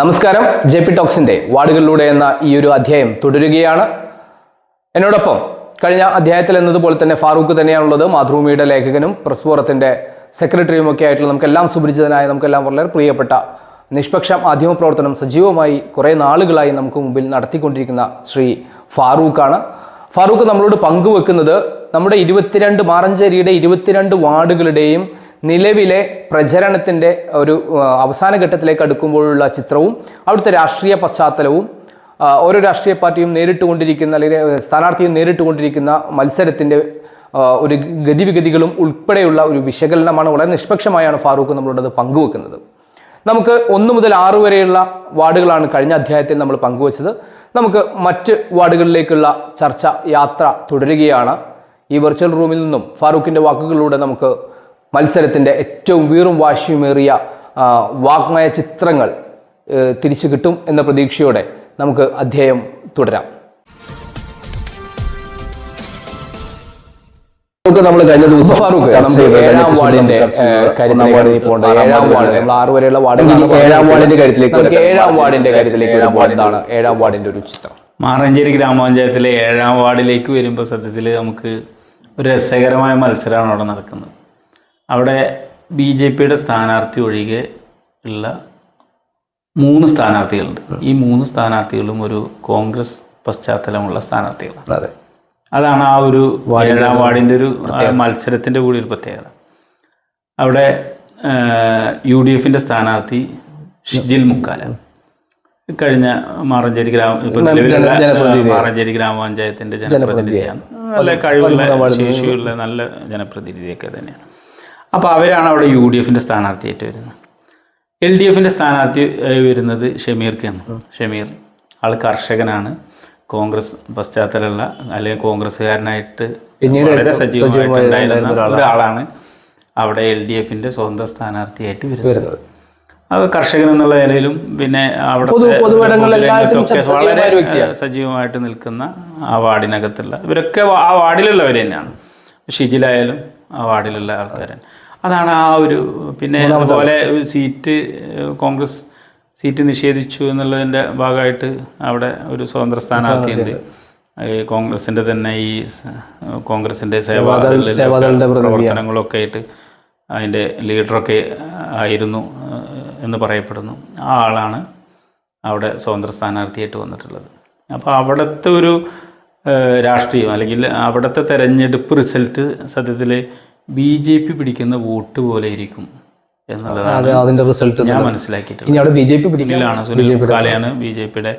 നമസ്കാരം. J P ടോക്സിന്റെ വാർഡുകളിലൂടെ എന്ന ഈ ഒരു അധ്യായം തുടരുകയാണ്. എന്നോടൊപ്പം കഴിഞ്ഞ അധ്യായത്തിൽ എന്നതുപോലെ തന്നെ ഫാറൂഖ് തന്നെയാണുള്ളത്. മാതൃഭൂമിയുടെ ലേഖകനും പ്രസ് ഫോറത്തിന്റെ സെക്രട്ടറിയും ഒക്കെ ആയിട്ടുള്ള നമുക്കെല്ലാം സുപരിചിതനായ നമുക്കെല്ലാം വളരെ പ്രിയപ്പെട്ട നിഷ്പക്ഷ മാധ്യമ പ്രവർത്തനം സജീവമായി കുറേ നാളുകളായി നമുക്ക് മുമ്പിൽ നടത്തിക്കൊണ്ടിരിക്കുന്ന ശ്രീ ഫാറൂഖാണ്. ഫാറൂഖ് നമ്മളോട് പങ്കുവെക്കുന്നത് നമ്മുടെ ഇരുപത്തിരണ്ട് മാറഞ്ചേരിയുടെ ഇരുപത്തിരണ്ട് വാർഡുകളുടെയും നിലവിലെ പ്രചരണത്തിന്റെ ഒരു അവസാന ഘട്ടത്തിലേക്ക് അടുക്കുമ്പോഴുള്ള ചിത്രവും അവിടുത്തെ രാഷ്ട്രീയ പശ്ചാത്തലവും ഓരോ രാഷ്ട്രീയ പാർട്ടിയും നേരിട്ടുകൊണ്ടിരിക്കുന്ന അല്ലെങ്കിൽ സ്ഥാനാർത്ഥിയും നേരിട്ടുകൊണ്ടിരിക്കുന്ന മത്സരത്തിന്റെ ഒരു ഗതിവിഗതികളും ഉൾപ്പെടെയുള്ള ഒരു വിശകലനമാണ് വളരെ നിഷ്പക്ഷമായാണ് ഫാറൂഖ് നമ്മളോടത് പങ്കുവെക്കുന്നത്. നമുക്ക് ഒന്ന് മുതൽ ആറ് വരെയുള്ള വാർഡുകളാണ് കഴിഞ്ഞ അധ്യായത്തിൽ നമ്മൾ പങ്കുവച്ചത്. നമുക്ക് മറ്റ് വാർഡുകളിലേക്കുള്ള ചർച്ച യാത്ര തുടരുകയാണ്. ഈ വെർച്വൽ റൂമിൽ നിന്നും ഫാറൂഖിന്റെ വാക്കുകളിലൂടെ നമുക്ക് മത്സരത്തിന്റെ ഏറ്റവും വീറും വാശിയുമേറിയ വാഗ്മയ ചിത്രങ്ങൾ തിരിച്ചു കിട്ടും എന്ന പ്രതീക്ഷയോടെ നമുക്ക് അധ്യായം തുടരാം. നമ്മൾ കഴിഞ്ഞ ദിവസം ഫാറൂഖ് ഏഴാം വാർഡിന്റെ ഏഴാം വാർഡ് നമ്മൾ ആറ് വരെയുള്ള വാർഡ് ഏഴാം വാർഡിന്റെ കാര്യത്തിലേക്ക് ഏഴാം വാർഡിന്റെ കാര്യത്തിലേക്ക് ഏഴാം വാർഡാണ് ഏഴാം വാർഡിന്റെ ഒരു ചിത്രം? മാറഞ്ചേരി ഗ്രാമപഞ്ചായത്തിലെ ഏഴാം വാർഡിലേക്ക് വരുമ്പോൾ സത്യത്തിൽ നമുക്ക് ഒരു രസകരമായ മത്സരമാണ് അവിടെ നടക്കുന്നത്. അവിടെ ബി ജെ പിയുടെ സ്ഥാനാർത്ഥി ഒഴികെ ഉള്ള മൂന്ന് സ്ഥാനാർത്ഥികളുണ്ട്. ഈ മൂന്ന് സ്ഥാനാർത്ഥികളും ഒരു കോൺഗ്രസ് പശ്ചാത്തലമുള്ള സ്ഥാനാർത്ഥികളാണ്. അതെ. അതാണ് ആ ഒരു ഏഴാം വാർഡിന്റെ ഒരു മത്സരത്തിന്റെ കൂടി ഒരു പ്രത്യേകത. അവിടെ യു ഡി എഫിന്റെ സ്ഥാനാർത്ഥി ഷിജിൽ മുക്കാല. കഴിഞ്ഞ മാറഞ്ചേരി ഗ്രാമ മാറഞ്ചേരി ഗ്രാമപഞ്ചായത്തിന്റെ ജനപ്രതിനിധിയാണ്. നല്ല കഴിവുള്ള ശേഷിയുള്ള നല്ല ജനപ്രതിനിധിയൊക്കെ തന്നെയാണ്. അപ്പോൾ അവരാണ് അവിടെ യു ഡി എഫിന്റെ സ്ഥാനാർത്ഥിയായിട്ട് വരുന്നത്. എൽ ഡി എഫിന്റെ സ്ഥാനാർത്ഥി വരുന്നത് ഷമീർക്കാണ്. ഷമീർ ആൾ കർഷകനാണ്. കോൺഗ്രസ് പശ്ചാത്തലമുള്ള അല്ലെങ്കിൽ കോൺഗ്രസ്സുകാരനായിട്ട് വളരെ സജീവമായിട്ടുണ്ടായിരുന്ന ഒരാളാണ്. അവിടെ എൽ ഡി എഫിന്റെ സ്വന്തം സ്ഥാനാർത്ഥിയായിട്ട് വരുന്നത്. അത് കർഷകൻ എന്നുള്ള നിലയിലും പിന്നെ അവിടെ വളരെ സജീവമായിട്ട് നിൽക്കുന്ന ആ വാർഡിനകത്തുള്ള ഇവരൊക്കെ ആ വാർഡിലുള്ളവർ തന്നെയാണ് ഷിജിലായാലും ആ വാർഡിലുള്ള ആൾക്കാരാണ്. അതാണ് ആ ഒരു പിന്നെ അതുപോലെ സീറ്റ് കോൺഗ്രസ് സീറ്റ് നിഷേധിച്ചു എന്നുള്ളതിന്റെ ഭാഗമായിട്ട് അവിടെ ഒരു സ്വതന്ത്ര സ്ഥാനാർത്ഥിയുണ്ട്. കോൺഗ്രസിന്റെ തന്നെ ഈ കോൺഗ്രസിന്റെ സേവാദളിലെ പ്രവർത്തനങ്ങളൊക്കെ ആയിട്ട് അതിന്റെ ലീഡറൊക്കെ ആയിരുന്നു എന്ന് പറയപ്പെടുന്നു. ആ ആളാണ് അവിടെ സ്വതന്ത്ര സ്ഥാനാർത്ഥിയായിട്ട് വന്നിട്ടുള്ളത്. അപ്പോൾ അവിടുത്തെ ഒരു രാഷ്ട്രീയം അല്ലെങ്കിൽ അവിടുത്തെ തെരഞ്ഞെടുപ്പ് റിസൾട്ട് സത്യത്തിൽ ബി ജെ പി പിടിക്കുന്ന വോട്ട് പോലെ ഇരിക്കും എന്നുള്ളതാണ് അതെ അതിന്റെ റിസൾട്ട് ഞാൻ മനസ്സിലാക്കിയിട്ടുണ്ട് അവിടെ ബി ജെ പി പിടിക്കലാണ് സുനിൽ കാലയാണ് ബി ജെ പിയുടെ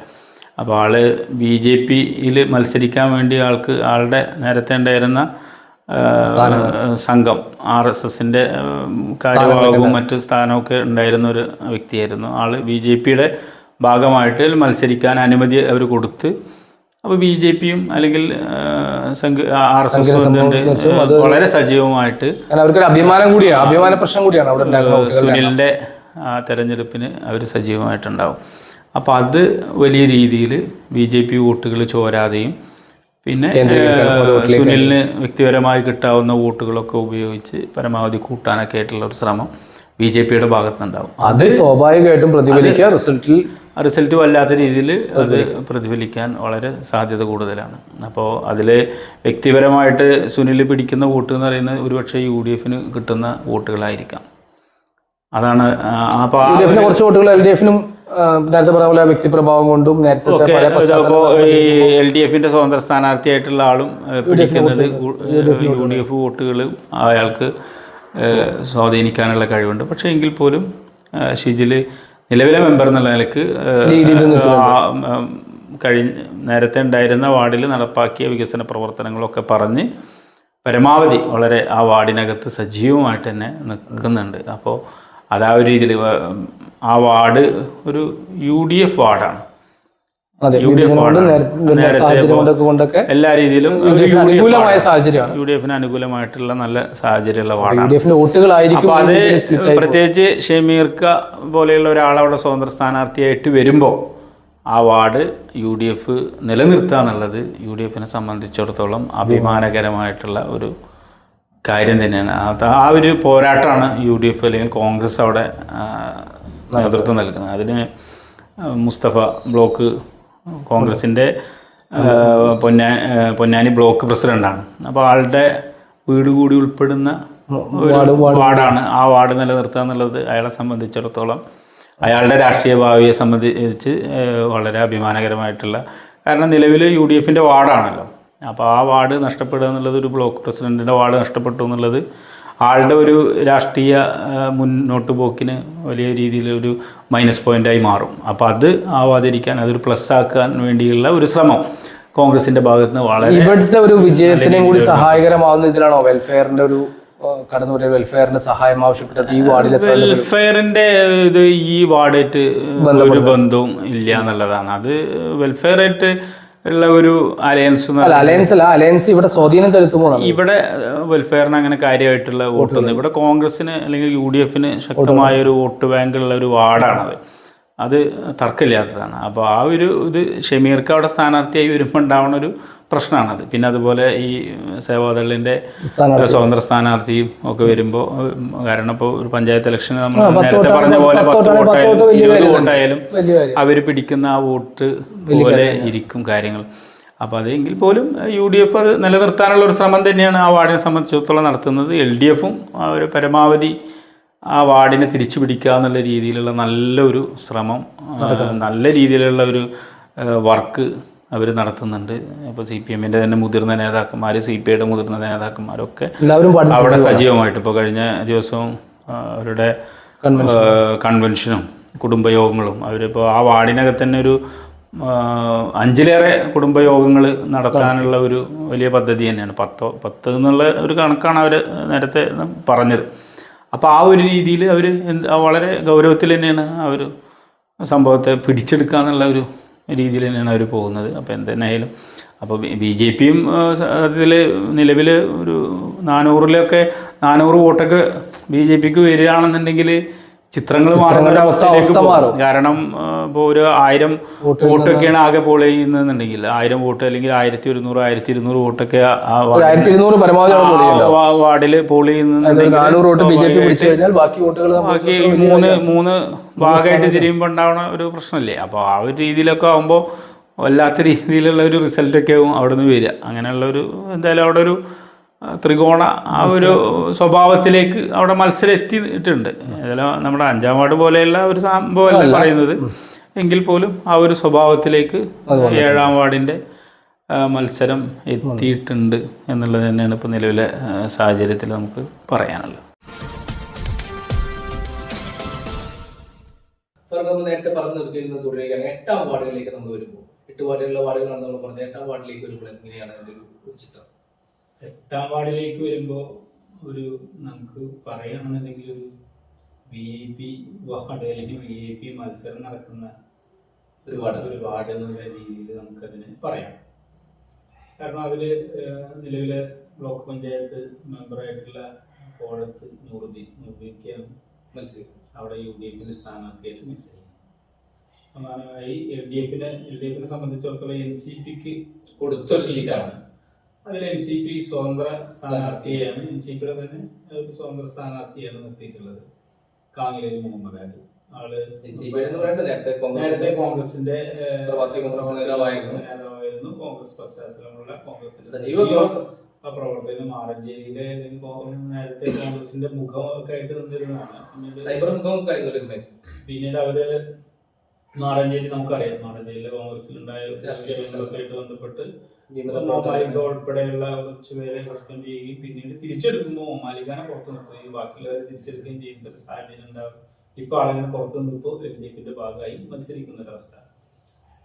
അപ്പോൾ ആൾ ബി ജെ പിയിൽ മത്സരിക്കാൻ വേണ്ടി ആൾക്ക് ആളുടെ നേരത്തെ ഉണ്ടായിരുന്ന സംഘം ആർ എസ് എസിന്റെ കാര്യഭാഗവും മറ്റ് സ്ഥാനമൊക്കെ ഉണ്ടായിരുന്ന ഒരു വ്യക്തിയായിരുന്നു. ആൾ ബി ജെ പിയുടെ ഭാഗമായിട്ട് മത്സരിക്കാൻ അനുമതി അവർ കൊടുത്ത് അപ്പോൾ ബി ജെ പിയും അല്ലെങ്കിൽ ആർ എസ് എസും വളരെ സജീവമായിട്ട് അവർക്കൊരു അഭിമാനം കൂടിയാണ് അഭിമാന പ്രശ്നം കൂടിയാണ് അവിടെ സുനിലിന്റെ തെരഞ്ഞെടുപ്പിന് അവർ സജീവമായിട്ടുണ്ടാവും. അപ്പോൾ അത് വലിയ രീതിയിൽ ബി ജെ പി വോട്ടുകൾ ചോരാതെയും പിന്നെ സുനിലിന് വ്യക്തിപരമായി കിട്ടാവുന്ന വോട്ടുകളൊക്കെ ഉപയോഗിച്ച് പരമാവധി കൂട്ടാനൊക്കെ ആയിട്ടുള്ള ഒരു ശ്രമം ബി ജെ പിയുടെ ഭാഗത്തുനിന്നുണ്ടാവും. അത് സ്വാഭാവികമായിട്ടും പ്രതിഫലിക്കുക റിസൾട്ടിൽ റിസൾട്ട് വല്ലാത്ത രീതിയിൽ അത് പ്രതിഫലിക്കാൻ വളരെ സാധ്യത കൂടുതലാണ്. അപ്പോൾ അതിൽ വ്യക്തിപരമായിട്ട് സുനിൽ പിടിക്കുന്ന വോട്ട് എന്ന് പറയുന്നത് ഒരുപക്ഷെ യു ഡി എഫിന് കിട്ടുന്ന വോട്ടുകളായിരിക്കാം. അതാണ് അപ്പോൾ കുറച്ച് വോട്ടുകൾ എൽ ഡി എഫിനും നേരത്തെ പറഞ്ഞ പോലെ വ്യക്തിപ്രഭാവം കൊണ്ടും നേരത്തെ എൽ ഡി എഫിന്റെ സ്വതന്ത്ര സ്ഥാനാർത്ഥിയായിട്ടുള്ള ആളും പിടിക്കുന്നത് യു ഡി എഫ് വോട്ടുകൾ അയാൾക്ക് സ്വാധീനിക്കാനുള്ള കഴിവുണ്ട്. പക്ഷേ എങ്കിൽ പോലും ഷിജിൽ ഷിജിൽ നിലവിലെ മെമ്പർ എന്നുള്ള നിലയ്ക്ക് കഴിഞ്ഞ നേരത്തെ ഉണ്ടായിരുന്ന വാർഡിൽ നടപ്പാക്കിയ വികസന പ്രവർത്തനങ്ങളൊക്കെ പറഞ്ഞ് പരമാവധി വളരെ ആ വാർഡിനകത്ത് സജീവമായിട്ട് തന്നെ നിൽക്കുന്നുണ്ട്. അപ്പോൾ അതാ ഒരു രീതിയിൽ ആ വാർഡ് ഒരു യു ഡി എഫ് വാർഡാണ്. എല്ലാ രീതിയിലും യു ഡി എഫിന് അനുകൂലമായ സാഹചര്യമാണ്. യു ഡി എഫിന് അനുകൂലമായിട്ടുള്ള നല്ല സാഹചര്യമുള്ള വാർഡാണ്. വോട്ടുകളായിരിക്കും അത് പ്രത്യേകിച്ച് ഷമീർക്ക പോലെയുള്ള ഒരാൾ ഒരാളവിടെ സ്വതന്ത്ര സ്ഥാനാർത്ഥിയായിട്ട് വരുമ്പോൾ ആ വാർഡ് യു ഡി എഫ് നിലനിർത്തുക എന്നുള്ളത് യു ഡി എഫിനെ സംബന്ധിച്ചിടത്തോളം അഭിമാനകരമായിട്ടുള്ള ഒരു കാര്യം തന്നെയാണ്. ആ ഒരു പോരാട്ടമാണ് യു ഡി എഫ് അല്ലെങ്കിൽ കോൺഗ്രസ് അവിടെ നേതൃത്വം നൽകുന്നത്. അതിന് മുസ്തഫ ബ്ലോക്ക് കോൺഗ്രസിന്റെ പൊന്നാ പൊന്നാനി ബ്ലോക്ക് പ്രസിഡന്റാണ് അപ്പോൾ ആളുടെ വീട് കൂടി ഉൾപ്പെടുന്ന ഒരു വാർഡാണ്. ആ വാർഡ് നിലനിർത്തുക എന്നുള്ളത് അയാളെ സംബന്ധിച്ചിടത്തോളം അയാളുടെ രാഷ്ട്രീയ ഭാവിയെ സംബന്ധിച്ച് വളരെ അഭിമാനകരമായിട്ടുള്ള കാരണം നിലവിൽ യു ഡി എഫിന്റെ വാർഡാണല്ലോ. അപ്പോൾ ആ വാർഡ് നഷ്ടപ്പെടുക എന്നുള്ളത് ഒരു ബ്ലോക്ക് പ്രസിഡന്റിന്റെ വാർഡ് നഷ്ടപ്പെട്ടു എന്നുള്ളത് ആളുടെ ഒരു രാഷ്ട്രീയ മുന്നോട്ട് പോക്കിന് വലിയ രീതിയിൽ ഒരു മൈനസ് പോയിന്റായി മാറും. അപ്പോൾ അത് ആവാതിരിക്കാൻ അതൊരു പ്ലസ് ആക്കാൻ വേണ്ടിയുള്ള ഒരു ശ്രമം കോൺഗ്രസിന്റെ ഭാഗത്ത് നിന്ന് വളരെ ഇവിടുത്തെ ഒരു വിജയത്തിനും കൂടി സഹായകരമാവുന്ന ഇതിലാണോ വെൽഫെയറിന്റെ ഒരു കടന്നു വരിക വെൽഫെയറിന്റെ സഹായം ആവശ്യപ്പെട്ടത്? ഈ വാർഡിൽ വെൽഫെയറിന്റെ ഇത് ഈ വാർഡായിട്ട് ഒരു ബന്ധവും ഇല്ല എന്നുള്ളതാണ്. അത് വെൽഫെയറായിട്ട് ഉള്ള ഒരു അലയൻസ് അലയൻസ് അല്ല അലയൻസ് ഇവിടെ സ്വാധീനം ചെലുത്തുമ്പോഴാണ്. ഇവിടെ വെൽഫെയറിന് അങ്ങനെ കാര്യമായിട്ടുള്ള വോട്ടൊന്നും ഇവിടെ കോൺഗ്രസിന് അല്ലെങ്കിൽ യു ഡി എഫിന് ശക്തമായ ഒരു വോട്ട് ബാങ്കുള്ള ഒരു വാർഡാണത്. അത് തർക്കമില്ലാത്തതാണ്. അപ്പോൾ ആ ഒരു ഇത് ഷമീർക്ക് അവിടെ സ്ഥാനാർത്ഥിയായി വരുമ്പോൾ ഉണ്ടാവുന്ന ഒരു പ്രശ്നമാണത്. പിന്നെ അതുപോലെ ഈ സേവാദളിന്റെ സ്വതന്ത്ര സ്ഥാനാർത്ഥിയും ഒക്കെ വരുമ്പോൾ കാരണം ഇപ്പോൾ ഒരു പഞ്ചായത്ത് ഇലക്ഷന് നമ്മൾ നേരത്തെ പറഞ്ഞ പോലെ പത്ത് വോട്ടായാലും ഇരുപത് വോട്ടായാലും അവർ പിടിക്കുന്ന ആ വോട്ട് പോലെ ഇരിക്കും കാര്യങ്ങൾ. അപ്പോൾ അതെങ്കിൽ പോലും യു ഡി എഫ് അത് നിലനിർത്താനുള്ള ഒരു ശ്രമം തന്നെയാണ് ആ വാർഡിനെ സംബന്ധിച്ചിടത്തോളം നടത്തുന്നത്. എൽ ഡി എഫും ഒരു പരമാവധി ആ വാർഡിനെ തിരിച്ചു പിടിക്കുക എന്നുള്ള രീതിയിലുള്ള നല്ലൊരു ശ്രമം നല്ല രീതിയിലുള്ള ഒരു വർക്ക് അവർ നടത്തുന്നുണ്ട്. അപ്പോൾ സി പി എമ്മിന്റെ തന്നെ മുതിർന്ന നേതാക്കന്മാർ സി പി ഐയുടെ മുതിർന്ന നേതാക്കന്മാരൊക്കെ അവിടെ സജീവമായിട്ട്. ഇപ്പോൾ കഴിഞ്ഞ ദിവസവും അവരുടെ കൺവെൻഷനും. കുടുംബയോഗങ്ങളും അവരിപ്പോൾ ആ വാർഡിനകത്ത് തന്നെ ഒരു അഞ്ചിലേറെ കുടുംബയോഗങ്ങൾ നടത്താനുള്ള ഒരു വലിയ പദ്ധതി തന്നെയാണ്. പത്തോ പത്ത് എന്നുള്ള ഒരു കണക്കാണ് അവർ നേരത്തെ പറഞ്ഞത്. അപ്പോൾ ആ ഒരു രീതിയിൽ അവർ വളരെ ഗൗരവത്തിൽ തന്നെയാണ് ആ ഒരു സംഭവത്തെ പിടിച്ചെടുക്കുക എന്നുള്ള ഒരു രീതിയിൽ തന്നെയാണ് അവർ പോകുന്നത്. അപ്പോൾ എന്തെന്നായാലും അപ്പോൾ ബി ജെ പിയും അതിൽ നിലവിൽ ഒരു നാനൂറിലൊക്കെ നാനൂറ് വോട്ടൊക്കെ ബി ജെ പിക്ക് വരികയാണെന്നുണ്ടെങ്കിൽ ചിത്രങ്ങൾ മാറുന്ന അവസ്ഥയിലേക്ക് പോകും. കാരണം ഇപ്പോൾ ഒരു ആയിരം വോട്ടൊക്കെയാണ് ആകെ പോൾ ചെയ്യുന്നുണ്ടെങ്കിൽ ആയിരം വോട്ട് അല്ലെങ്കിൽ ആയിരത്തി ഒരുന്നൂറ് ആയിരത്തി ഇരുന്നൂറ് വോട്ടൊക്കെ ആയിരത്തി ഇരുന്നൂറ് പരമാവധി വാർഡിൽ പോൾ ചെയ്യുന്നുണ്ടെങ്കിൽ ബാക്കി മൂന്ന് മൂന്ന് ഭാഗമായിട്ട് തിരിയുമ്പോൾ ഉണ്ടാവുന്ന ഒരു പ്രശ്നമില്ലേ? അപ്പോൾ ആ ഒരു രീതിയിലൊക്കെ ആകുമ്പോൾ വല്ലാത്ത രീതിയിലുള്ള ഒരു റിസൾട്ടൊക്കെ ആവും അവിടെ നിന്ന് വരിക. അങ്ങനെയുള്ള ഒരു എന്തായാലും അവിടെ ഒരു ത്രികോണ ആ ഒരു സ്വഭാവത്തിലേക്ക് അവിടെ മത്സരം എത്തിയിട്ടുണ്ട് ഏതായാലും നമ്മുടെ അഞ്ചാം വാർഡ് പോലെയുള്ള ഒരു സംഭവമല്ല പറയുന്നത്. എങ്കിൽ പോലും ആ ഒരു സ്വഭാവത്തിലേക്ക് ഏഴാം വാർഡിന്റെ മത്സരം എത്തിയിട്ടുണ്ട് എന്നുള്ളത് തന്നെയാണ് ഇപ്പോൾ നിലവിലെ സാഹചര്യത്തിൽ നമുക്ക് പറയാനുള്ളത്. നമ്മൾ നേരത്തെ പറഞ്ഞു നിർത്തിയിരുന്നത് തുടരുകയാണ്. എട്ടാം വാർഡിലേക്ക് നമ്മൾ വരുമ്പോൾ എട്ട് വാർഡിലുള്ള വാർഡുകളാണ് നമ്മൾ പറഞ്ഞത് എട്ടാം വാർഡിലേക്ക് വരുമ്പോൾ എങ്ങനെയാണ് ഒരു ചിത്രം? എട്ടാം വാർഡിലേക്ക് വരുമ്പോൾ ഒരു നമുക്ക് പറയുകയാണെന്നുണ്ടെങ്കിൽ ഒരു വി ഐ പി വാർഡ് അല്ലെങ്കിൽ വി ഐ പി മത്സരം നടക്കുന്ന ഒരു വാർഡ് ഒരു വാർഡ് എന്നുള്ള രീതിയിൽ നമുക്കതിന് പറയാം. കാരണം അതിൽ നിലവിലെ ബ്ലോക്ക് പഞ്ചായത്ത് മെമ്പറായിട്ടുള്ള കോഴത്ത് നൂറുദ്ദീൻ നൂറുദ്ദീൻക്കാണ് മത്സരിക്കും. അവിടെ യു ഡി എഫിന്റെ സ്ഥാനാർത്ഥിയായിട്ട് മത്സരിക്കും. സമാനമായി എൽ ഡി എഫിനെ എൽ ഡി എഫിനെ സംബന്ധിച്ചിടത്തോളം എൻ സി പിക്ക് കൊടുത്ത സീറ്റാണ്. അതിൽ എൻ സി പി സ്വതന്ത്ര സ്ഥാനാർത്ഥിയെയാണ് എൻ സി പിയുടെ തന്നെ സ്വതന്ത്ര സ്ഥാനാർത്ഥിയാണ് നിർത്തിയിട്ടുള്ളത് കാങ്ങിലേരി മുഹമ്മദ് അലി ആൾ നേരത്തെ കോൺഗ്രസിന്റെ പ്രവാസി കോൺഗ്രസ് നേതാവായിരുന്നു. കോൺഗ്രസ് പശ്ചാത്തലമുള്ള കോൺഗ്രസ് പ്രവർത്തനം പ്രവർത്തകൻ. ആ പ്രവർത്തകന് മാറഞ്ചേരിയിലെ അല്ലെങ്കിൽ കോ- നേരത്തെ കോൺഗ്രസിന്റെ മുഖമൊക്കെ ആയിട്ട് നിന്നിരുന്നതാണ് സൈബർ മുഖമൊക്കെ. പിന്നീട് അവർ മാറഞ്ചേരി നമുക്കറിയാം മാറഞ്ചേരിയിലെ കോൺഗ്രസിലുണ്ടായ രാഷ്ട്രീയ വിഷയങ്ങളൊക്കെ ആയിട്ട് ബന്ധപ്പെട്ട് ഉൾപ്പെടെയുള്ള ചെയ്യുകയും പിന്നീട് തിരിച്ചെടുക്കുമ്പോൾ ഒമാലിക്കാനെ പുറത്തു നിർത്തുകയും ബാക്കിയുള്ളവരെ തിരിച്ചെടുക്കുകയും ചെയ്യുന്ന ഒരു സാഹചര്യം ഉണ്ടാവും ഇപ്പൊ ആളങ്ങനെ പുറത്തു നിന്നിപ്പോൾ എൽ ഡി എഫിന്റെ ഭാഗമായി മത്സരിക്കുന്ന ഒരവസ്ഥ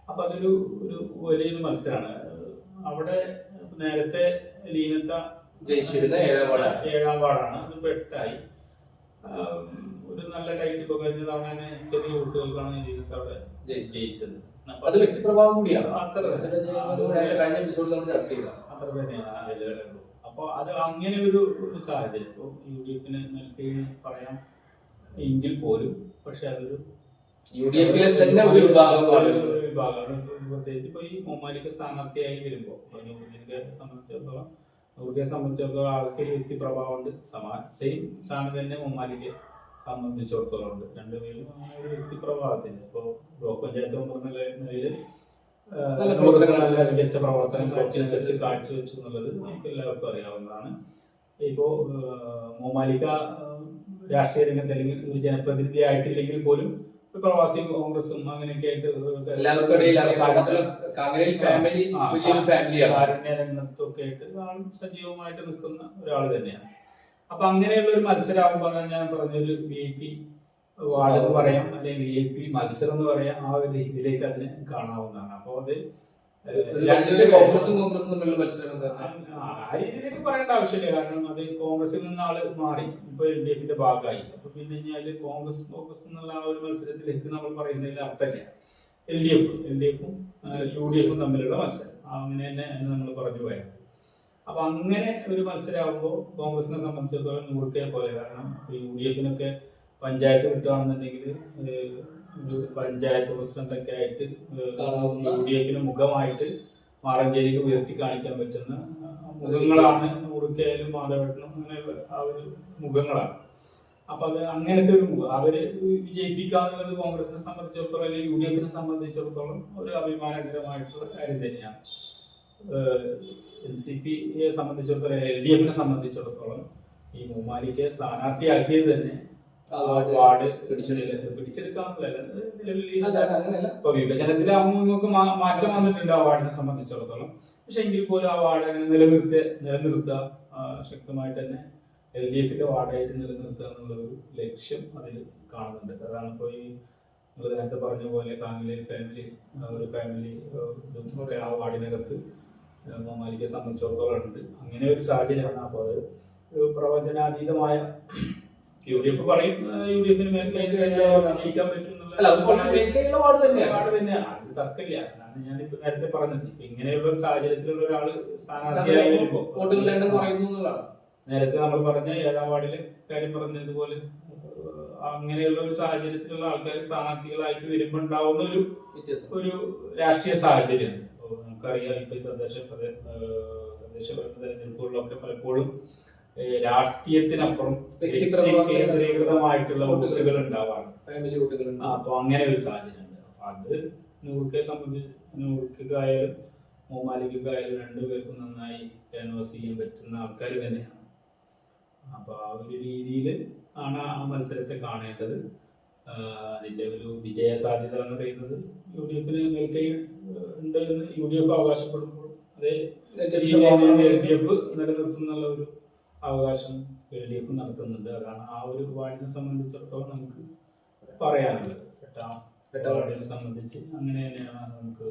അപ്പൊ അതൊരു ഒരു വലിയൊരു മത്സരമാണ് അവിടെ നേരത്തെ ലീനത്ത ജയിച്ചിരുന്ന ഏഴാം വാർഡാണ്. ഏഴാം വാർഡാണ്. അതിപ്പോ എട്ടായി ഒരു നല്ല ടൈറ്റ് ഇപ്പൊ കഴിഞ്ഞ തവണ ചെറിയ കുട്ടികൾക്കാണ് ലീനത്ത അവിടെ ജയിച്ചത്. അത് വ്യക്തിപ്രഭാവം കൂടിയാണ്. കഴിഞ്ഞ എപ്പിസോഡിൽ നമ്മൾ ചർച്ച ചെയ്തതാണ്. അത്ര തന്നെയാണ് അതിലുള്ളൂ അപ്പോൾ അത് അങ്ങനെ ഒരു സാഹചര്യം. ഇപ്പോൾ യു ഡി എഫിന് പറയാം എങ്കിൽ പോലും പക്ഷെ അതൊരു യു ഡി എഫിലെ തന്നെ ഒരു വിഭാഗമാണ് പ്രത്യേകിച്ച് ഇപ്പോൾ ഈ മൊമാലിക്ക് സ്ഥാനാർത്ഥിയായി വരുമ്പോൾ നൂറിനെ സംബന്ധിച്ചിടത്തോളം നൂറിനെ സംബന്ധിച്ചിടത്തോളം ആൾക്ക് വ്യക്തി പ്രഭാവമുണ്ട് സമാ സെയിം സാധനം തന്നെ മൊമാലിക്ക് സംബന്ധിച്ചിടത്തോളം ഉണ്ട് രണ്ടുപേരും അങ്ങനെ ഒരു വ്യക്തിപ്രവാഹത്തിന് ഇപ്പോൾ ബ്ലോക്ക് പഞ്ചായത്ത് മെമ്പർ നിലയിൽ മികച്ച പ്രവർത്തനം കാഴ്ചവെച്ച് കാഴ്ചവെച്ചു എന്നുള്ളത് നമുക്ക് എല്ലാവർക്കും അറിയാവുന്നതാണ്. ഇപ്പോ മോമാലിക്ക രാഷ്ട്രീയ രംഗത്ത് അല്ലെങ്കിൽ ഒരു ജനപ്രതിനിധി ആയിട്ടില്ലെങ്കിൽ പോലും പ്രവാസി കോൺഗ്രസും അങ്ങനെയൊക്കെ ആയിട്ട് കാരുണ്യ രംഗത്തൊക്കെ ആയിട്ട് സജീവമായിട്ട് നിൽക്കുന്ന ഒരാൾ തന്നെയാണ്. അപ്പൊ അങ്ങനെയുള്ള ഒരു മത്സരമാകുമ്പോൾ ഞാൻ പറഞ്ഞൊരു വി ഐ പി വാർഡ് എന്ന് പറയാം അല്ലെങ്കിൽ വി ഐ പി മത്സരം എന്ന് പറയാം ആ ഒരു രീതിയിലേക്ക് അതിനെ കാണാവുന്നതാണ്. അപ്പോൾ അത് കോൺഗ്രസും കോൺഗ്രസും തമ്മിലുള്ള മത്സരം? ആ രീതിയിലേക്ക് പറയേണ്ട ആവശ്യമില്ല. കാരണം അത് കോൺഗ്രസിൽ നിന്ന് ആൾ മാറി ഇപ്പൊ എൽ ഡി എഫിന്റെ ഭാഗമായി. അപ്പൊ പിന്നെ അതിൽ കോൺഗ്രസ് കോൺഗ്രസ് എന്നുള്ള ആ ഒരു മത്സരത്തിലേക്ക് നമ്മൾ പറയുന്നതിൽ അർത്ഥമില്ല L D F L D എഫും യു ഡി എഫും തമ്മിലുള്ള മത്സരം. അങ്ങനെ തന്നെ നമ്മൾ പറഞ്ഞു പോയത് അപ്പൊ അങ്ങനെ ഒരു മത്സരമാകുമ്പോൾ കോൺഗ്രസിനെ സംബന്ധിച്ചിടത്തോളം നൂറുക്കെ പോലെ. കാരണം യു ഡി എഫിനൊക്കെ പഞ്ചായത്ത് കിട്ടുകയാണെന്നുണ്ടെങ്കിൽ പഞ്ചായത്ത് പ്രസിഡന്റൊക്കെ ആയിട്ട് യു ഡി എഫിന് മുഖമായിട്ട് മാറഞ്ചേരിക്ക് ഉയർത്തി കാണിക്കാൻ പറ്റുന്ന മുഖങ്ങളാണ് നൂറുക്കയായാലും മാധവട്ടനും അങ്ങനെയുള്ള ആ ഒരു മുഖങ്ങളാണ്. അപ്പൊ അത് അങ്ങനത്തെ ഒരു മുഖം. അവർ വിജയിപ്പിക്കാന്നുള്ളത് കോൺഗ്രസിനെ സംബന്ധിച്ചിടത്തോളം അല്ലെങ്കിൽ യു ഡി എഫിനെ സംബന്ധിച്ചിടത്തോളം ഒരു അഭിമാനകരമായിട്ടുള്ള കാര്യം തന്നെയാണ്. എൻ സി പിയെ സംബന്ധിച്ചിടത്തോളം എൽ ഡി എഫിനെ സംബന്ധിച്ചിടത്തോളം ഈ മൂമാലിക്ക് സ്ഥാനാർത്ഥിയാക്കിയത് തന്നെ വാർഡ് നിലവിൽ ഇപ്പൊ വിഭജനത്തിലാവുമ്പോൾ നമുക്ക് മാറ്റം വന്നിട്ടുണ്ട് ആ വാർഡിനെ സംബന്ധിച്ചിടത്തോളം. പക്ഷെ എങ്കിൽ പോലും ആ വാർഡ് അങ്ങനെ നിലനിർത്തി നിലനിർത്തുക ശക്തമായിട്ട് തന്നെ എൽ ഡി എഫിന്റെ വാർഡായിട്ട് നിലനിർത്തുക എന്നുള്ള ഒരു ലക്ഷ്യം അതിൽ കാണുന്നുണ്ട്. അതാണ് ഇപ്പോൾ ഈ നേരത്തെ പറഞ്ഞ പോലെ കാങ്ങിലെ ഫാമിലി ഒരു ഫാമിലി ഇതും ഒക്കെ ആ വാർഡിനകത്ത് മാലിക്കെ സംബന്ധിച്ചിടത്തോളം ഉണ്ട്. അങ്ങനെ ഒരു സാഹചര്യമാണ് അപ്പോൾ അത് പ്രവചനാതീതമായ യു ഡി എഫ് പറയും യു ഡി എഫിന് മേൽ ജയിക്കാൻ പറ്റും തർക്കമില്ല. അതാണ് ഞാനിപ്പോ നേരത്തെ പറഞ്ഞത്. ഇപ്പൊ ഇങ്ങനെയുള്ള ഒരു സാഹചര്യത്തിലുള്ള ഒരാൾ സ്ഥാനാർത്ഥിയായി വരുമ്പോ നേരത്തെ നമ്മൾ പറഞ്ഞ ഏഴാം വാർഡിലെ കാര്യം പറഞ്ഞതുപോലെ അങ്ങനെയുള്ള ഒരു സാഹചര്യത്തിലുള്ള ആൾക്കാർ സ്ഥാനാർത്ഥികളായിട്ട് വരുമ്പോ ഉണ്ടാവുന്ന ഒരു ഒരു രാഷ്ട്രീയ സാഹചര്യമാണ്. ഇപ്പൊ നമുക്കറിയാം ഇപ്പൊ തദ്ദേശ തദ്ദേശ ഭരണ തെരഞ്ഞെടുപ്പുകളിലൊക്കെ പലപ്പോഴും രാഷ്ട്രീയത്തിനപ്പുറം കേന്ദ്രീകൃതമായിട്ടുള്ള വോട്ടുകൾ. ആ, അപ്പൊ അങ്ങനെ ഒരു സാഹചര്യമുണ്ട്. അപ്പൊ അത് നൂറുക്കെ സംബന്ധിച്ച് നൂറുക്കായാലും മൂമാലിക്കായാലും രണ്ടുപേർക്കും നന്നായി ക്യാൻവാസ് ചെയ്യാൻ പറ്റുന്ന ആൾക്കാർ തന്നെയാണ്. അപ്പൊ ആ ഒരു രീതിയിൽ ആണ് ആ മത്സരത്തെ കാണേണ്ടത്. അതിന്റെ ഒരു വിജയ സാധ്യത എന്ന് പറയുന്നത്. യു ഡി എഫിന് മേൽക്കൈ ഉണ്ട് എന്ന് യു ഡി എഫ് അവകാശപ്പെടുമ്പോൾ അതേ എൽ ഡി എഫ് നിലനിർത്തുന്നുള്ള ഒരു അവകാശം എൽ ഡി എഫ് നടത്തുന്നുണ്ട്. അതാണ് ആ ഒരു വാർഡിനെ സംബന്ധിച്ചിടത്തോളം നമുക്ക് പറയാനുള്ളത്. എട്ടാം എട്ടാം വാർഡിനെ സംബന്ധിച്ച് അങ്ങനെ തന്നെയാണ് നമുക്ക്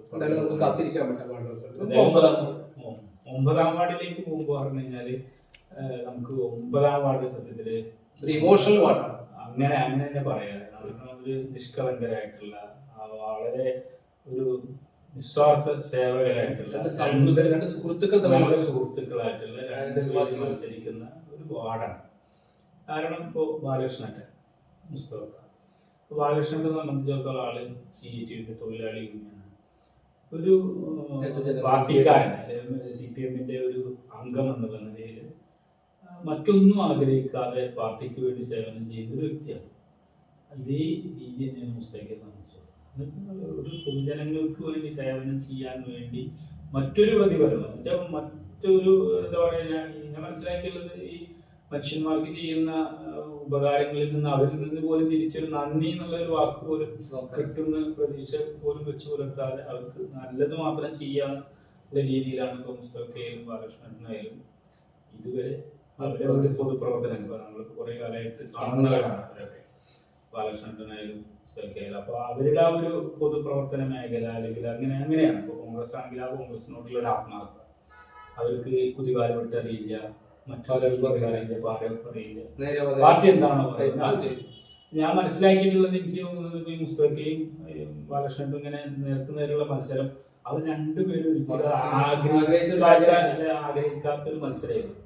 കാത്തിരിക്കാൻ പറ്റാം വാർഡ് ഒമ്പതാം വാർഡിലേക്ക് പോകുമ്പോൾ പറഞ്ഞു കഴിഞ്ഞാൽ ഏഹ്, നമുക്ക് ഒമ്പതാം വാർഡ് സത്യത്തിൽ ഇമോഷണൽ വാർഡാണ്. അങ്ങനെ അങ്ങനെ തന്നെ പറയാം. ഒരു നിഷ്കളങ്കരായിട്ടുള്ള വളരെ ഒരു നിസ്വാർത്ഥ സേവകരായിട്ടുള്ള രണ്ട് സുഹൃത്തുക്കൾ നല്ല സുഹൃത്തുക്കളായിട്ടുള്ള രണ്ട് ക്ലാസ് മത്സരിക്കുന്ന ഒരു വാർഡാണ്. കാരണം ഇപ്പോൾ ബാലകൃഷ്ണന്റെ മുസ്തഫ. ബാലകൃഷ്ണനെ സംബന്ധിച്ചിടത്തോളം ആൾ സി ഇ ടിയുടെ തൊഴിലാളി യൂണിയനാണ് ഒരു പാർട്ടിക്കാരൻ പാർട്ടിക്കാരൻ സി പി എമ്മിന്റെ ഒരു അംഗം എന്നുള്ള നിലയിൽ മറ്റൊന്നും ആഗ്രഹിക്കാതെ പാർട്ടിക്ക് വേണ്ടി സേവനം ചെയ്യുന്ന ഒരു വ്യക്തിയാണ്. ഇതേ രീതി തന്നെയാണ് മുസ്തഫയെ സംബന്ധിച്ചത് ഒരു പൊതുജനങ്ങൾക്ക് വേണ്ടി സേവനം ചെയ്യാൻ വേണ്ടി മറ്റൊരു പ്രതിഫലം എന്നുവെച്ചാൽ മറ്റൊരു എന്താ പറയുക ഞാൻ മനസ്സിലാക്കിയുള്ളത് ഈ മനുഷ്യന്മാർക്ക് ചെയ്യുന്ന ഉപകാരങ്ങളിൽ നിന്ന് അവരിൽ നിന്ന് പോലും തിരിച്ചൊരു നന്ദി എന്നുള്ള ഒരു വാക്ക് പോലും കിട്ടുന്ന പ്രതീക്ഷ പോലും വെച്ചു പുലർത്താതെ അവർക്ക് നല്ലത് മാത്രം ചെയ്യാനുള്ള രീതിയിലാണ് ഇപ്പോൾ മുസ്തഫയായാലും ബാലകൃഷ്ണനായാലും ഇതുവരെ അവരുടെ പൊതുപ്രവർത്തനങ്ങൾ നമ്മളിപ്പോൾ കുറെ കാലമായിട്ട് കാണുന്നവരാണ് അവരൊക്കെ. ബാലകൃഷ്ണനായാലും സ്ഥലക്കായാലും അപ്പോൾ അവരുടെ ആ ഒരു പൊതുപ്രവർത്തന മേഖല അല്ലെങ്കിൽ അങ്ങനെ അങ്ങനെയാണ്. ഇപ്പോൾ കോൺഗ്രസ് ആണെങ്കിൽ ആ കോൺഗ്രസിനോടുള്ള ഒരു ആത്മാർത്ഥ അവർക്ക് കുതികാലം വിട്ടറിയില്ല മറ്റൊരു അറിയില്ല നേരെ വന്ന് പാർട്ടി എന്താണോ പറയുന്നത്? ഞാൻ മനസ്സിലാക്കിയിട്ടുള്ളത് എനിക്ക് തോന്നുന്നത് ഈ മുസ്തഫയും ബാലകൃഷ്ണനും ഇങ്ങനെ നേർക്ക് നേരെയുള്ള മത്സരം അവർ രണ്ടുപേരും ആഗ്രഹിക്കാത്തൊരു മത്സരമായിരുന്നു.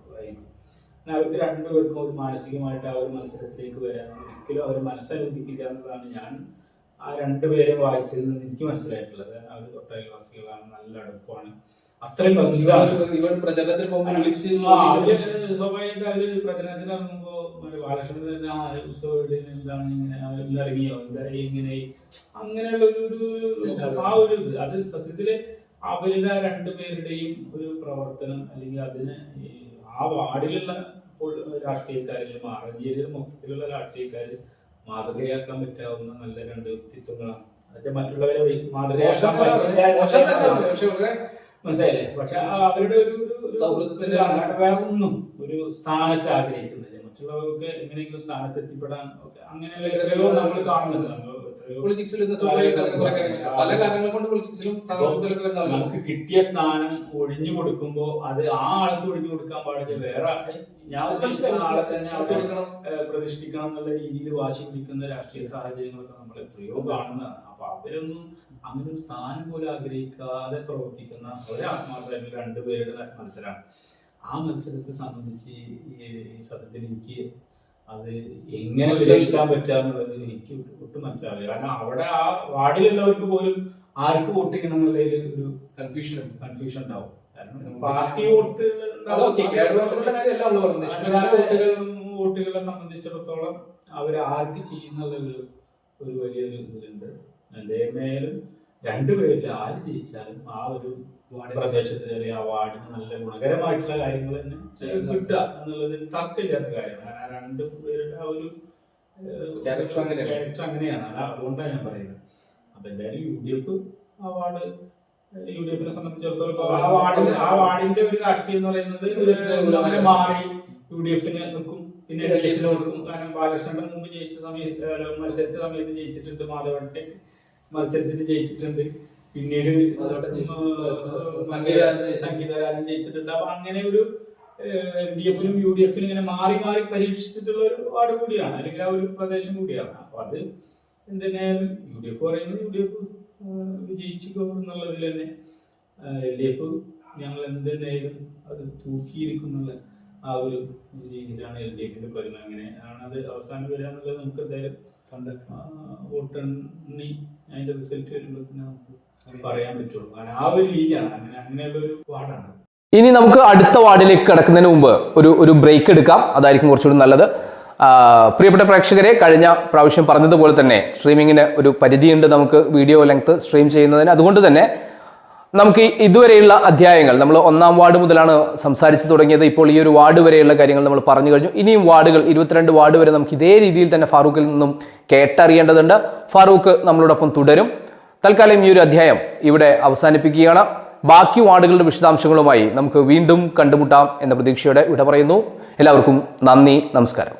അവർക്ക് രണ്ടുപേർക്കും ഒരു മാനസികമായിട്ട് ആ ഒരു മത്സരത്തിലേക്ക് വരാൻ ഒരിക്കലും അവർ മനസ്സനുവദിക്കില്ല എന്നതാണ് ഞാൻ ആ രണ്ടുപേരെ വായിച്ചതിൽ നിന്ന് എനിക്ക് മനസ്സിലായിട്ടുള്ളത്. അവർ തൊട്ടയൽവാസികളാണ് നല്ല അടുപ്പമാണ് അത്രയും പ്രചരണത്തിന് സ്വാഭാവികമായിട്ട് അവർ പ്രചരണത്തിന് ഇറങ്ങുമ്പോ ബാലകൃഷ്ണൻ തന്നെ ആ പുസ്തകം എന്താണ് ഇങ്ങനെ ഇറങ്ങിയോ? എന്തായി ഇങ്ങനെ അങ്ങനെയുള്ള ഒരു ആ ഒരു ഇത്. അത് സത്യത്തിൽ അവരുടെ രണ്ടുപേരുടെയും ഒരു പ്രവർത്തനം അല്ലെങ്കിൽ അതിന് ആ വാർഡിലുള്ള രാഷ്ട്രീയക്കാരിലും ആറഞ്ചേരിയിലെ മൊത്തത്തിലുള്ള രാഷ്ട്രീയക്കാര് മാതൃകയാക്കാൻ പറ്റാവുന്ന നല്ല രണ്ട് വ്യക്തിത്വങ്ങളാണ് അതൊക്കെ മറ്റുള്ളവരെ മാതൃകയാക്കാൻ പറ്റില്ല. മനസ്സിലായില്ലേ? പക്ഷെ അവരുടെ ഒരു അങ്ങനെ ഒന്നും ഒരു സ്ഥാനത്ത് ആഗ്രഹിക്കുന്നില്ല. മറ്റുള്ളവർക്ക് എങ്ങനെയെങ്കിലും സ്ഥാനത്ത് എത്തിപ്പെടാൻ ഒക്കെ അങ്ങനെയുള്ള നമ്മൾ കാണുന്നുണ്ട് നമ്മൾ പല കാരണങ്ങൾ കൊണ്ട് പൊളിറ്റിക്സിലും നമുക്ക് കിട്ടിയ സ്ഥാനം ഒഴിഞ്ഞു കൊടുക്കുമ്പോ അത് ആ ആൾക്ക് ഒഴിഞ്ഞു കൊടുക്കാൻ പാടില്ല. വേറെ ഞാൻ ഉദ്ദേശിക്കുന്ന ആളെ തന്നെ അവിടെ പ്രതിഷ്ഠിക്കണം എന്നുള്ള രീതിയിൽ വാശി പിടിക്കുന്ന രാഷ്ട്രീയ സാഹചര്യങ്ങളൊക്കെ നമ്മൾ എത്രയോ കാണുന്നതാണ്. അപ്പൊ അവരൊന്നും അങ്ങനെ ഒരു സ്ഥാനം പോലും ആഗ്രഹിക്കാതെ പ്രവർത്തിക്കുന്ന ഒരാത്മാർത്ഥമായിട്ട് രണ്ടുപേരുടെ മത്സരമാണ് ആ മത്സരത്തെ സംബന്ധിച്ച് ഈ സത്യത്തിൽ എനിക്ക് അത് എങ്ങനെ വിലയിരുത്താൻ പറ്റാന്നുള്ളത് എനിക്ക് ഒട്ടും മനസ്സിലാവില്ല. കാരണം അവിടെ ആ വാർഡിലുള്ളവർക്ക് പോലും ആർക്ക് വോട്ട് ചെയ്യണം എന്നുള്ളതിൽ ഒരു കൺഫ്യൂഷൻ കൺഫ്യൂഷൻ ഉണ്ടാവും. കാരണം പാർട്ടി വോട്ടുകൾ വോട്ടുകളെ സംബന്ധിച്ചിടത്തോളം അവർ ആർക്ക് ചെയ്യുന്നുള്ള ഒരു ഒരു വലിയൊരു ഇതിലുണ്ട്. എന്തായാലും രണ്ടുപേരിൽ ആര് ജയിച്ചാലും ആ ഒരു പ്രദേശത്തിന് അല്ലെങ്കിൽ ആ വാർഡിന് നല്ല ഗുണകരമായിട്ടുള്ള കാര്യങ്ങൾ തന്നെ കിട്ടുക എന്നുള്ളത് തർക്കമില്ലാത്ത കാര്യമാണ്. ആ രണ്ട് പേരുടെ ആ ഒരു. ക്യാരക്ടർ അങ്ങനെയാണ്. അത് അതുകൊണ്ടാണ് ഞാൻ പറയുന്നത്. അപ്പൊ എന്തായാലും യു ഡി എഫ് ആ വാർഡ് യു ഡി എഫിനെ സംബന്ധിച്ചിടത്തോളം ആ വാർഡിന് ആ വാർഡിന്റെ ഒരു രാഷ്ട്രീയം എന്ന് പറയുന്നത് മാറി യു ഡി എഫിന് നിൽക്കും. പിന്നെ എൽ ഡി എഫിന് കൊടുക്കും കാരണം ബാലകൃഷ്ണന്റെ മുമ്പ് ജയിച്ച സമയത്ത് മത്സരിച്ച സമയത്ത് ജയിച്ചിട്ടുണ്ട്. മാധവന്റെ മത്സരിച്ചിട്ട് ജയിച്ചിട്ടുണ്ട്. പിന്നീട് സംഗീതരാജൻ ജയിച്ചു. ജയിച്ചിട്ടുണ്ട്. അപ്പൊ അങ്ങനെ ഒരു എൽ ഡി എഫിനും യു ഡി എഫിനും ഇങ്ങനെ മാറി മാറി പരീക്ഷിച്ചിട്ടുള്ള ഒരു വാർഡ് കൂടിയാണ്. അല്ലെങ്കിൽ ആ ഒരു പ്രദേശം കൂടിയാണ്. അപ്പൊ അത് എന്തിനായാലും യു ഡി എഫ് പറയുന്നത് യു ഡി എഫ് വിജയിച്ചു എന്നുള്ളതിൽ തന്നെ എൽ ഡി എഫ് ഞങ്ങൾ എന്തിനായാലും അത് തൂക്കിയിരിക്കുന്നുള്ള ആ ഒരു രീതിയിലാണ് എൽ ഡി എഫിന്റെ പരിണാമം അങ്ങനെ ആണ് അത് അവസാനം വരാന്നുള്ളത് നമുക്ക് എന്തായാലും കണ്ട വോട്ടെണ്ണി അതിന്റെ റിസൾട്ട് വരുമ്പോഴത്തേന് നമുക്ക് പറയാൻ പറ്റുള്ളൂ. ആ ഒരു രീതിയാണ്. അങ്ങനെ അങ്ങനെയുള്ള ഒരു വാർഡാണ് ഇനി നമുക്ക് അടുത്ത വാർഡിലേക്ക് കിടക്കുന്നതിന് മുമ്പ് ഒരു ഒരു ബ്രേക്ക് എടുക്കാം. അതായിരിക്കും കുറച്ചുകൂടി നല്ലത്. പ്രിയപ്പെട്ട പ്രേക്ഷകരെ കഴിഞ്ഞ പ്രാവശ്യം പറഞ്ഞതുപോലെ തന്നെ സ്ട്രീമിങ്ങിന് ഒരു പരിധിയുണ്ട് നമുക്ക് വീഡിയോ ലെങ്ത് സ്ട്രീം ചെയ്യുന്നതിന്. അതുകൊണ്ട് തന്നെ നമുക്ക് ഇതുവരെയുള്ള അധ്യായങ്ങൾ നമ്മൾ ഒന്നാം വാർഡ് മുതലാണ് സംസാരിച്ചു തുടങ്ങിയത്. ഇപ്പോൾ ഈ ഒരു വാർഡ് വരെയുള്ള കാര്യങ്ങൾ നമ്മൾ പറഞ്ഞു കഴിഞ്ഞു. ഇനിയും വാർഡുകൾ ഇരുപത്തിരണ്ട് വാർഡ് വരെ നമുക്ക് ഇതേ രീതിയിൽ തന്നെ ഫാറൂഖിൽ നിന്നും കേട്ടറിയേണ്ടതുണ്ട്. ഫാറൂഖ് നമ്മളോടൊപ്പം തുടരും. തൽക്കാലം ഈ ഒരു അധ്യായം ഇവിടെ അവസാനിപ്പിക്കുകയാണ്. ബാക്കി വാർഡുകളുടെ വിശദാംശങ്ങളുമായി നമുക്ക് വീണ്ടും കണ്ടുമുട്ടാം എന്ന പ്രതീക്ഷയോടെ വിട പറയുന്നു. എല്ലാവർക്കും നന്ദി നമസ്കാരം.